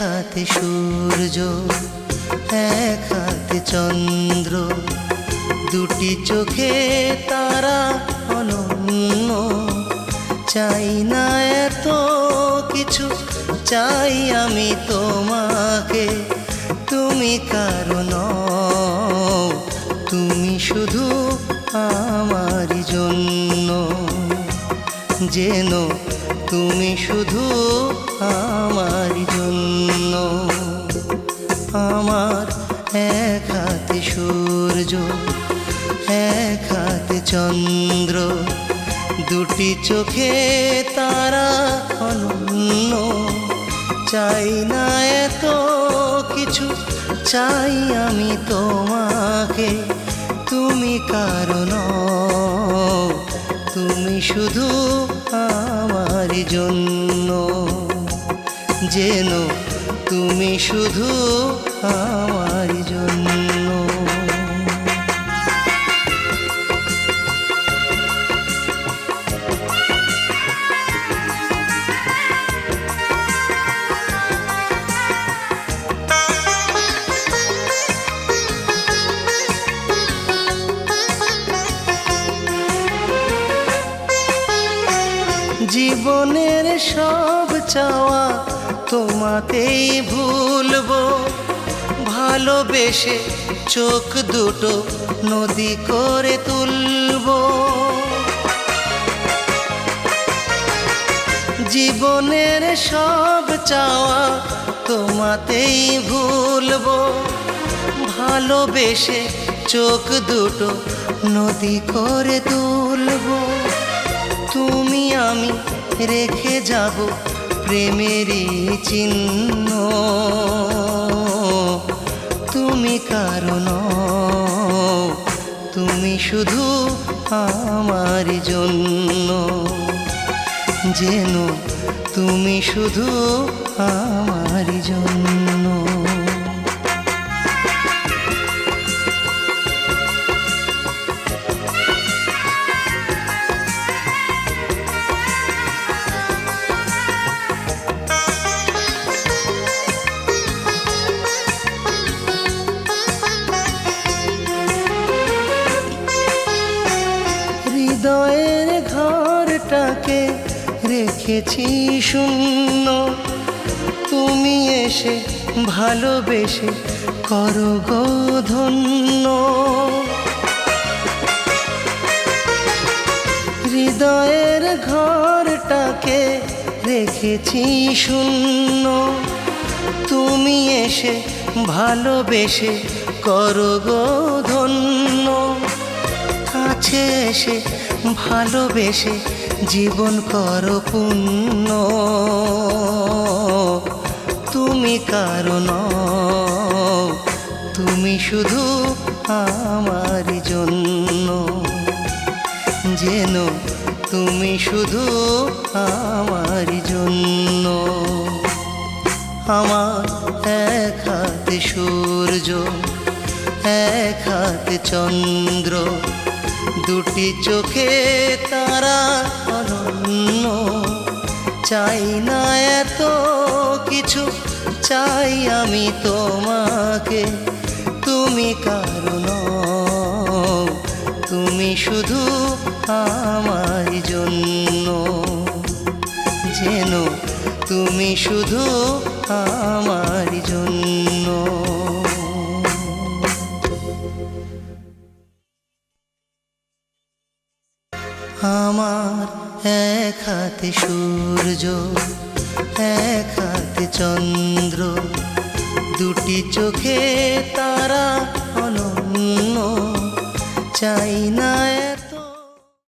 হাতে সূর্য, এক হাতে চন্দ্র। দুটি চোখে তারা অনন্য। চাই না এত কিছু, চাই আমি তোমাকে। তুমি কারণ তুমি শুধু আমারই জন্য। যেন তুমি শুধু আমার জন্য। আমার এক হাতে সূর্য, এক হাতে চন্দ্র। দুটি চোখে তারা অনন্য। চাই না এত কিছু, চাই আমি তোমাকে। তুমি কারণ তুমি শুধু আমার জন্য যেন তুমি শুধু আমার জন্য। জীবনের সব চাওয়া তোমাতেই ভুলবো। ভালোবেসে চোখ দুটো নদী করে তুলবো। জীবনের সব চাওয়া তোমাতেই ভুলবো। ভালোবেসে চোখ দুটো নদী করে তুলবো। তুমি আমি রেখে যাব প্রেমেরই চিহ্ন। তুমি কারণ, তুমি শুধু আমার জন্য। যেন তুমি শুধু আমার জন্য। ঘরটাকে রেখেছি শূন্য। তুমি এসে ভালোবেসে করো গো ধন্য। হৃদয়ের ঘরটাকে রেখেছি শূন্য। তুমি এসে ভালোবেসে করো গো ধন্য। কাছে এসে ভালোবেসে জীবন করো পূর্ণ তুমি কারণ, তুমি শুধু আমার জন্য। যেন তুমি শুধু আমার জন্য। আমার এক হাতে সূর্য, এক হাতে চন্দ্র, দুটি চোখে তারা চাই না এত কিছু, চাই আমি তোমাকে। তুমি কারণ, তুমি শুধু আমার জন্য। যেন তুমি শুধু আমার জন্য। আমার এক হাতে সূর্য এক হাতে চন্দ্র। দুটি চোখে তারা অনন্য চাই না